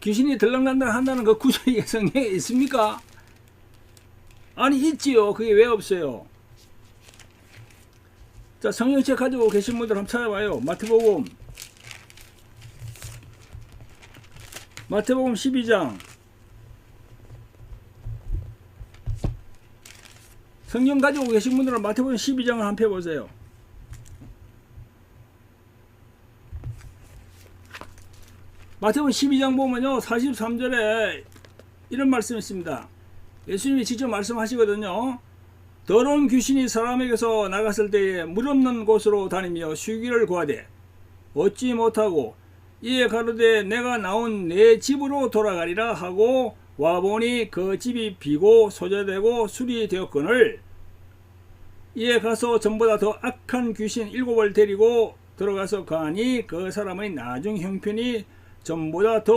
귀신이 들락난다 한다는 그 구절이 성경에 있습니까? 아니 있지요. 그게 왜 없어요? 자 성경책 가지고 계신 분들 한번 찾아봐요. 마태복음 마태복음 12장 성경 가지고 계신 분들은 마태복음 12장을 한번 펴보세요. 마태복음 12장 보면요 43절에 이런 말씀이 있습니다. 예수님이 직접 말씀하시거든요. 더러운 귀신이 사람에게서 나갔을 때에 물 없는 곳으로 다니며 쉬기를 구하되 얻지 못하고 이에 가로되 내가 나온 내 집으로 돌아가리라 하고 와보니 그 집이 비고 소재되고 술이 되었거늘 이에 가서 전보다 더 악한 귀신 일곱을 데리고 들어가서 가니 그 사람의 나중 형편이 전보다 더